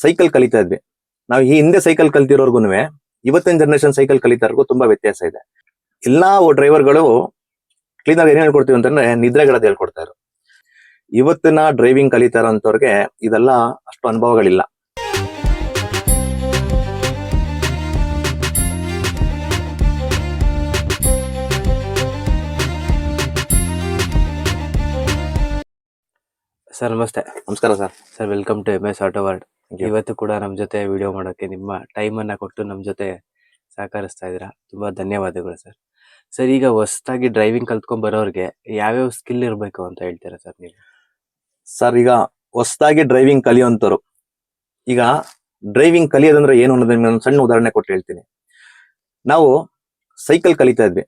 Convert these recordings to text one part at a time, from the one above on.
Cycle ಕಲಿತಾ ಇದ್ವಿ. ನಾವು ಈ ಹಿಂದೆ ಸೈಕಲ್ ಕಲ್ತಿರೋರ್ಗು ಇವತ್ತಿನ ಜನರೇಷನ್ ಸೈಕಲ್ ಕಲಿತಾರ್ಗು ತುಂಬಾ ವ್ಯತ್ಯಾಸ ಇದೆ. ಎಲ್ಲಾ ಡ್ರೈವರ್ಗಳು ಕ್ಲೀನ್ ಆಗಿ ಏನ್ ಹೇಳ್ಕೊಡ್ತೀವಿ ಅಂತಂದ್ರೆ ನಿದ್ರೆಗಳದ್ದು ಹೇಳ್ಕೊಡ್ತಾರೆ ಇವತ್ತಿನ ಡ್ರೈವಿಂಗ್ ಕಲಿತಾರಂತವ್ರಿಗೆ ಇದೆಲ್ಲ ಅಷ್ಟು ಅನುಭವಗಳಿಲ್ಲ. ಸರ್ ನಮಸ್ತೆ. ನಮಸ್ಕಾರ sir. Sir welcome to M S auto. ಇವತ್ತು ಕೂಡ ನಮ್ಮ ಜೊತೆ ವಿಡಿಯೋ ಮಾಡೋಕ್ಕೆ ನಿಮ್ಮ ಟೈಮ್ ಅನ್ನ ಕೊಟ್ಟು ನಮ್ಮ ಜೊತೆ ಸಹಕರಿಸ್ತಾ ಇದ್ದೀರಾ. ತುಂಬಾ ಧನ್ಯವಾದಗಳು ಸರ್. ಸರ್ ಈಗ ಹೊಸದಾಗಿ ಡ್ರೈವಿಂಗ್ ಕಲ್ತ್ಕೊಂಡ್ ಬರೋರಿಗೆ ಯಾವ್ಯಾವ ಸ್ಕಿಲ್ ಇರಬೇಕು ಅಂತ ಹೇಳ್ತೀರಾ ಸರ್ ನೀವು? ಸರ್ ಈಗ ಹೊಸದಾಗಿ ಡ್ರೈವಿಂಗ್ ಕಲಿಯುವಂಥವ್ರು ಈಗ ಡ್ರೈವಿಂಗ್ ಕಲಿಯೋದಂದ್ರೆ ಏನು ಅನ್ನೋದನ್ನ ನಾನು ಒಂದು ಸಣ್ಣ ಉದಾಹರಣೆ ಕೊಟ್ಟು ಹೇಳ್ತೀನಿ. ನಾವು ಸೈಕಲ್ ಕಲಿತಾ ಇದ್ವಿ.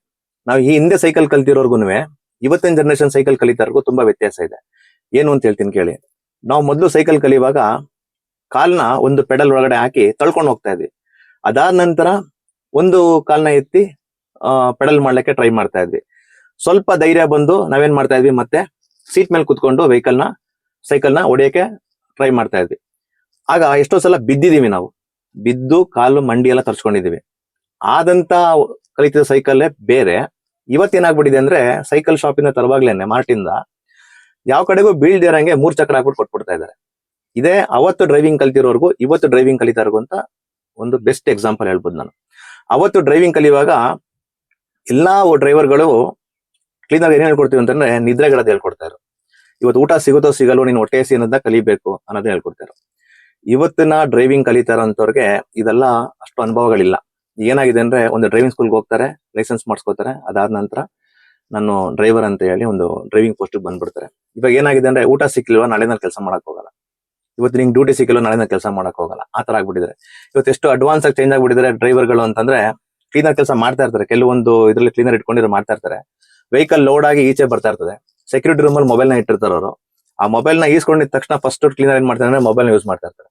ನಾವು ಈ ಹಿಂದೆ ಸೈಕಲ್ ಕಲ್ತಿರೋರ್ಗುನು ಇವತ್ತಿನ ಜನರೇಷನ್ ಸೈಕಲ್ ಕಲಿತಾರ್ಗು ತುಂಬಾ ವ್ಯತ್ಯಾಸ ಇದೆ. ಏನು ಅಂತ ಹೇಳ್ತೀನಿ ಕೇಳಿ. ನಾವು ಮೊದಲು ಸೈಕಲ್ ಕಲಿಯುವಾಗ ಕಾಲ್ನ ಒಂದು ಪೆಡಲ್ ಒಳಗಡೆ ಹಾಕಿ ತಳ್ಕೊಂಡು ಹೋಗ್ತಾ ಇದ್ವಿ. ಅದಾದ ನಂತರ ಒಂದು ಕಾಲ್ನ ಎತ್ತಿ ಪೆಡಲ್ ಮಾಡ್ಲಿಕ್ಕೆ ಟ್ರೈ ಮಾಡ್ತಾ ಇದ್ವಿ. ಸ್ವಲ್ಪ ಧೈರ್ಯ ಬಂದು ನಾವೇನ್ ಮಾಡ್ತಾ ಇದ್ವಿ ಮತ್ತೆ ಸೀಟ್ ಮೇಲೆ ಕುತ್ಕೊಂಡು ವೆಹಿಕಲ್ನ ಸೈಕಲ್ನ ಹೊಡೆಯಕ್ಕೆ ಟ್ರೈ ಮಾಡ್ತಾ ಇದ್ವಿ. ಆಗ ಎಷ್ಟೋ ಸಲ ಬಿದ್ದಿದೀವಿ ನಾವು. ಬಿದ್ದು ಕಾಲು ಮಂಡಿ ಎಲ್ಲ ತರ್ಸ್ಕೊಂಡಿದೀವಿ. ಆದಂತ ಕಲಿತಿದ ಸೈಕಲ್ಲೇ ಬೇರೆ. ಇವತ್ತೇನಾಗ್ಬಿಟ್ಟಿದೆ ಅಂದ್ರೆ ಸೈಕಲ್ ಶಾಪಿಂದ ತರುವಾಗ್ಲೇನೆ ಮಾರ್ಟಿಂದ, ಯಾವ ಕಡೆಗೂ ಬೀಳ್ದಿರಂಗೆ ಮೂರ್ ಚಕ್ರ ಹಾಕ್ಬಿಟ್ಟು ಕೊಟ್ಬಿಡ್ತಾ ಇದ್ದಾರೆ. ಇದೇ ಅವತ್ತು ಡ್ರೈವಿಂಗ್ ಕಲ್ತಿರೋರ್ಗು, ಇವತ್ತು ಡ್ರೈವಿಂಗ್ ಕಲಿತಾರ್ಗು ಅಂತ ಒಂದು ಬೆಸ್ಟ್ ಎಕ್ಸಾಂಪಲ್ ಹೇಳ್ಬೋದು ನಾನು. ಅವತ್ತು ಡ್ರೈವಿಂಗ್ ಕಲಿಯುವಾಗ ಎಲ್ಲಾ ಡ್ರೈವರ್ಗಳು ಕ್ಲೀನ್ ಆಗಿ ಏನ್ ಹೇಳ್ಕೊಡ್ತೀವಿ ಅಂತಂದ್ರೆ ನಿದ್ರೆಗಳದ್ದು ಹೇಳ್ಕೊಡ್ತಾರೆ ಇವತ್ತು ಊಟ ಸಿಗುತ್ತೋ ಸಿಗಲ್ಲೋ ನೀನು ಹೊಟ್ಟೆ ಸಿ ಕಲಿಬೇಕು ಅನ್ನೋದನ್ನ ಹೇಳ್ಕೊಡ್ತಾರೆ ಇವತ್ತಿನ ಡ್ರೈವಿಂಗ್ ಕಲಿತಾರಂತವ್ರಿಗೆ ಇದೆಲ್ಲ ಅಷ್ಟು ಅನುಭವಗಳಿಲ್ಲ. ಏನಾಗಿದೆ ಅಂದ್ರೆ ಒಂದು ಡ್ರೈವಿಂಗ್ ಸ್ಕೂಲ್ಗೆ ಹೋಗ್ತಾರೆ ಲೈಸೆನ್ಸ್ ಮಾಡಿಸ್ಕೋತಾರೆ, ಅದಾದ ನಂತರ ನಾನು ಡ್ರೈವರ್ ಅಂತ ಹೇಳಿ ಒಂದು ಡ್ರೈವಿಂಗ್ ಪೋಸ್ಟ್ ಬಂದ್ಬಿಡ್ತಾರೆ. ಇವಾಗ ಏನಾಗಿದೆ ಅಂದ್ರೆ ಊಟ ಸಿಕ್ಕಿಲ್ವಾ ನಾಳೆ ನಾನು ಕೆಲಸ ಮಾಡಕ್ ಹೋಗಲ್ಲ. ಇವತ್ತು ನಿಂಗೆ ಡ್ಯೂಟಿ ಸಿಕ್ಕಿಲ್ಲ ನಾಳೆ ಕೆಲಸ ಮಾಡಕ್ ಹೋಗಲ್ಲ. ಆ ತರ ಆಗ್ಬಿಟ್ಟಿದ್ದಾರೆ ಇವತ್ತು ಎಷ್ಟು ಅಡ್ವಾನ್ಸ್ ಆಗಿ ಚೇಂಜ್ ಆಗ್ಬಿಟ್ಟಿದ್ದಾರೆ ಡ್ರೈವರ್ಗಳು ಅಂತಂದ್ರೆ ಕ್ಲೀನರ್ ಕೆಲಸ ಮಾಡ್ತಾ ಇರ್ತಾರೆ. ಕೆಲವೊಂದು ಇದ್ರಲ್ಲಿ ಕ್ಲೀನರ್ ಇಟ್ಕೊಂಡಿರೋ ಮಾಡ್ತಾ ಇರ್ತಾರೆ. ವೆಹಿಕಲ್ ಲೋಡ್ ಆಗಿ ಈಚೆ ಬರ್ತಾ ಇರ್ತದೆ. ಸೆಕ್ಯೂರಿಟಿ ರೂಮ್ ಅಲ್ಲಿ ಮೊಬೈಲ್ನ ಇಟ್ಟಿರ್ತಾರೆ ಅವರು. ಆ ಮೊಬೈಲ್ನ ಈಸ್ಕೊಂಡಿದ ತಕ್ಷಣ ಫಸ್ಟ್ ಕ್ಲೀನರ್ ಏನ್ ಮಾಡ್ತಾರೆ ಅಂದ್ರೆ ಮೊಬೈಲ್ ಯೂಸ್ ಮಾಡ್ತಾ ಇರ್ತಾರೆ.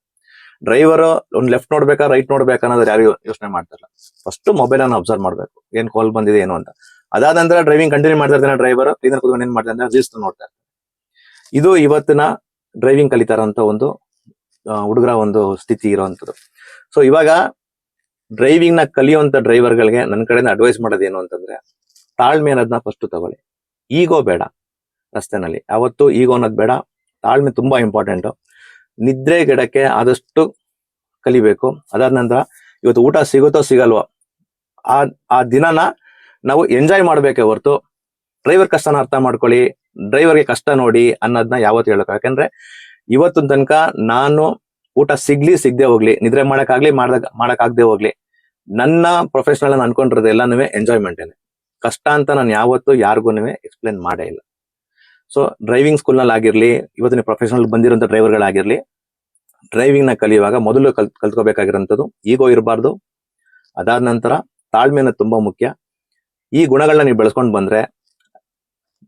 ಡ್ರೈವರ್ ಒಂದು ಲೆಫ್ಟ್ ನೋಡ್ಬೇಕಾ ರೈಟ್ ನೋಡ್ಬೇಕಾ ಅನ್ನೋದ್ರ ಯಾರು ಯೋಚನೆ ಮಾಡ್ತಾರಲ್ಲ ಫಸ್ಟ್ ಮೊಬೈಲ್ ಅನ್ನು ಅಬ್ಸರ್ವ್ ಮಾಡ್ಬೇಕು. ಏನ್ ಕಾಲ್ ಬಂದಿದೆ, ಏನು ಅಂತ. ಅದಾದ ನಂತರ ಡ್ರೈವಿಂಗ್ ಕಂಟಿನ್ಯೂ ಮಾಡ್ತಾ ಇರ್ತಾನೆ ಡ್ರೈವರ್ ಕ್ಲೀನರ್ ಕೂತ್ಕೊಂಡು ಏನ್ ಮಾಡ್ತಾರೆ ಅಂದ್ರೆ ರೀಲ್ಸ್ ನೋಡ್ತಾ ಇದು ಇವತ್ತಿನ ಡ್ರೈವಿಂಗ್ ಕಲಿತಾರಂತ ಒಂದು ಹುಡುಗರ ಒಂದು ಸ್ಥಿತಿ ಇರುವಂತದ್ದು ಸೊ ಇವಾಗ ಡ್ರೈವಿಂಗ್ನ ಕಲಿಯುವಂತ ಡ್ರೈವರ್ಗಳಿಗೆ ನನ್ನ ಕಡೆಯಿಂದ ಅಡ್ವೈಸ್ ಮಾಡೋದೇನು ಅಂತಂದ್ರೆ, ತಾಳ್ಮೆ ಅನ್ನೋದನ್ನ ಫಸ್ಟ್ ತಗೊಳ್ಳಿ. ಈಗೋ ಬೇಡ ರಸ್ತೆನಲ್ಲಿ. ಯಾವತ್ತು ಈಗೋ ಅನ್ನೋದು ಬೇಡ. ತಾಳ್ಮೆ ತುಂಬಾ ಇಂಪಾರ್ಟೆಂಟ್ ನಿದ್ರೆ ಗಿಡಕ್ಕೆ ಆದಷ್ಟು ಕಲಿಬೇಕು. ಅದಾದ ನಂತರ ಇವತ್ತು ಊಟ ಸಿಗುತ್ತೋ ಸಿಗಲ್ವೋ, ಆ ಆ ದಿನನ ನಾವು ಎಂಜಾಯ್ ಮಾಡ್ಬೇಕೇ ಹೊರತು ಡ್ರೈವರ್ ಕಷ್ಟನ ಅರ್ಥ ಮಾಡ್ಕೊಳ್ಳಿ ಡ್ರೈವರ್ಗೆ ಕಷ್ಟ ನೋಡಿ ಅನ್ನೋದನ್ನ ಯಾವತ್ತು ಹೇಳಕ್ ಯಾಕಂದ್ರೆ ಇವತ್ತಿನ ತನಕ ನಾನು ಊಟ ಸಿಗ್ಲಿ ಸಿಗದೆ ಹೋಗ್ಲಿ, ನಿದ್ರೆ ಮಾಡಕ್ಕಾಗ್ಲಿ ಮಾಡ್ದಾಗ ಮಾಡೋಕ್ಕಾಗದೆ ಹೋಗ್ಲಿ, ನನ್ನ ಪ್ರೊಫೆಷನಲ್ ನಾನು ಅನ್ಕೊಂಡಿರೋದು ಎಂಜಾಯ್ಮೆಂಟ್ ಕಷ್ಟ ಅಂತ ನಾನು ಯಾವತ್ತೂ ಯಾರಿಗೂ ಎಕ್ಸ್ಪ್ಲೇನ್ ಮಾಡೇ ಇಲ್ಲ. ಸೊ ಡ್ರೈವಿಂಗ್ ಸ್ಕೂಲ್ನಲ್ಲಿ ಆಗಿರ್ಲಿ ಇವತ್ತಿನ ಪ್ರೊಫೆಷನಲ್ ಬಂದಿರೋಂಥ ಡ್ರೈವಿಂಗ್ನ ಕಲಿಯುವಾಗ ಮೊದಲು ಕಲ್, ಕಲ್ತ್ಕೋಬೇಕಾಗಿರೋಂಥದ್ದು ಈಗೋ ಇರಬಾರ್ದು. ಅದಾದ ನಂತರ ತಾಳ್ಮೆನ ತುಂಬಾ ಮುಖ್ಯ. ಈ ಗುಣಗಳನ್ನ ನೀವು ಬೆಳೆಸ್ಕೊಂಡು ಬಂದ್ರೆ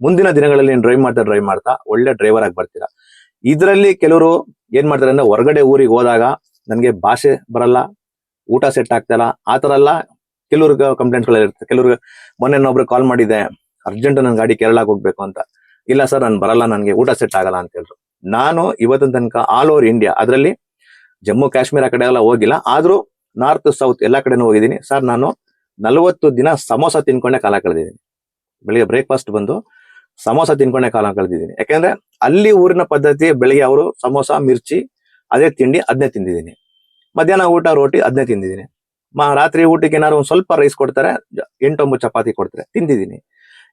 ಮುಂದಿನ ದಿನಗಳಲ್ಲಿ ನೀವು ಡ್ರೈವ್ ಮಾಡ್ತಾ ಡ್ರೈವ್ ಮಾಡ್ತಾ ಒಳ್ಳೆ ಡ್ರೈವರ್ ಆಗಿ ಬರ್ತೀರಾ. ಇದರಲ್ಲಿ ಕೆಲವರು ಏನ್ ಮಾಡ್ತಾರೆ ಅಂದ್ರೆ ಹೊರಗಡೆ ಊರಿಗೆ ಹೋದಾಗ ನನಗೆ ಭಾಷೆ ಬರಲ್ಲ, ಊಟ ಸೆಟ್ ಆಗ್ತಲ್ಲ ಆ ತರ ಎಲ್ಲ ಕೆಲವ್ರಿಗೆ ಕಂಪ್ಲೇಂಟ್ಗಳು ಇರುತ್ತೆ. ಕೆಲವ್ರಿಗೆ ಮೊನ್ನೆ ಒಬ್ರು ಕಾಲ್ ಮಾಡಿದೆ, ಅರ್ಜೆಂಟ್ ನನ್ನ ಗಾಡಿ ಕೇರಳಕ್ಕೆ ಹೋಗ್ಬೇಕು ಅಂತ. ಇಲ್ಲ ಸರ್, ನಾನು ಬರಲ್ಲ, ನನಗೆ ಊಟ ಸೆಟ್ ಆಗಲ್ಲ ಅಂತ ಹೇಳಿದ್ರು ನಾನು ಇವತ್ತಿನ ತನಕ ಆಲ್ ಓವರ್ ಇಂಡಿಯಾ ಅದರಲ್ಲಿ ಜಮ್ಮು ಕಾಶ್ಮೀರ ಕಡೆ ಎಲ್ಲ ಹೋಗಿಲ್ಲ. ಆದ್ರೂ ನಾರ್ತ್ ಸೌತ್ ಎಲ್ಲಾ ಕಡೆನೂ ಹೋಗಿದ್ದೀನಿ. ಸರ್, ನಾನು ನಲವತ್ತು ದಿನ ಸಮೋಸ ತಿನ್ಕೊಂಡೆ ಕಾಲ ಕಳೆದಿದ್ದೀನಿ. ಬೆಳಿಗ್ಗೆ ಬ್ರೇಕ್ಫಾಸ್ಟ್ ಬಂದು ಸಮೋಸ ತಿನ್ಕೊಂಡೆ ಕಾಲ ಕಳೆದಿದ್ದೀನಿ ಯಾಕಂದ್ರೆ ಅಲ್ಲಿ ಊರಿನ ಪದ್ಧತಿ ಬೆಳಿಗ್ಗೆ ಅವರು ಸಮೋಸ, ಮಿರ್ಚಿ, ಅದೇ ತಿಂಡಿ ಅದನ್ನೇ ತಿಂದಿದ್ದೀನಿ. ಮಧ್ಯಾಹ್ನ ಊಟ, ರೋಟಿ ಅದನ್ನೇ ತಿಂದಿದ್ದೀನಿ. ಮ, ರಾತ್ರಿ ಊಟಕ್ಕೆ ಏನಾದ್ರು ಒಂದು ಸ್ವಲ್ಪ ರೈಸ್ ಕೊಡ್ತಾರೆ ಎಂಟೊಂಬತ್ತು ಚಪಾತಿ ಕೊಡ್ತಾರೆ, ತಿಂದಿದ್ದೀನಿ.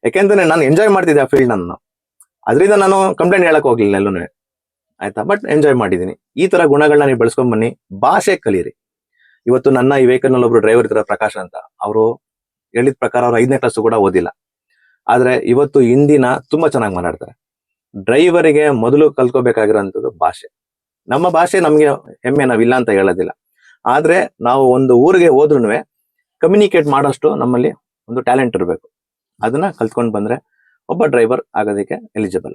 ಯಾಕೆಂದ್ರೆ ನಾನು ಎಂಜಾಯ್ ಮಾಡ್ತಿದ್ದೆ ಆ ಫೀಲ್ಡ್ ನನ್ನ. ಅದರಿಂದ ನಾನು ಕಂಪ್ಲೇಂಟ್ ಹೇಳಕ್ ಹೋಗ್ಲಿಲ್ಲ ಎಲ್ಲೂ ಆಯ್ತಾ? ಬಟ್ ಎಂಜಾಯ್ ಮಾಡಿದ್ದೀನಿ. ಈ ತರ ಗುಣಗಳನ್ನ ನೀವು ಬೆಳೆಸ್ಕೊಂಡ್ ಬನ್ನಿ. ಭಾಷೆ ಕಲಿಯಿರಿ. ಇವತ್ತು ನನ್ನ ಈ ವೆಹಿಕಲ್ ಒಬ್ರು ಡ್ರೈವರ್ ಇದ್ದಾರೆ ಪ್ರಕಾಶ್ ಅಂತ. ಅವರು ಹೇಳಿದ ಪ್ರಕಾರ ಅವ್ರು ಐದನೇ ಕ್ಲಾಸ್ ಕೂಡ ಓದಿಲ್ಲ. ಆದ್ರೆ ಇವತ್ತು ಹಿಂದಿನ ತುಂಬಾ ಚೆನ್ನಾಗಿ ಮಾತಾಡ್ತಾರೆ. ಡ್ರೈವರಿಗೆ ಮೊದಲು ಕಲ್ತ್ಕೋಬೇಕಾಗಿರೋಂಥದ್ದು ಭಾಷೆ. ನಮ್ಮ ಭಾಷೆ ನಮ್ಗೆ ಹೆಮ್ಮೆ, ನಾವಿಲ್ಲ ಅಂತ ಹೇಳೋದಿಲ್ಲ. ಆದ್ರೆ ನಾವು ಒಂದು ಊರಿಗೆ ಹೋದ್ರೂ ಕಮ್ಯುನಿಕೇಟ್ ಮಾಡೋಷ್ಟು ನಮ್ಮಲ್ಲಿ ಒಂದು ಟ್ಯಾಲೆಂಟ್ ಇರಬೇಕು. ಅದನ್ನ ಕಲ್ತ್ಕೊಂಡು ಬಂದ್ರೆ ಒಬ್ಬ ಡ್ರೈವರ್ ಆಗೋದಕ್ಕೆ ಎಲಿಜಿಬಲ್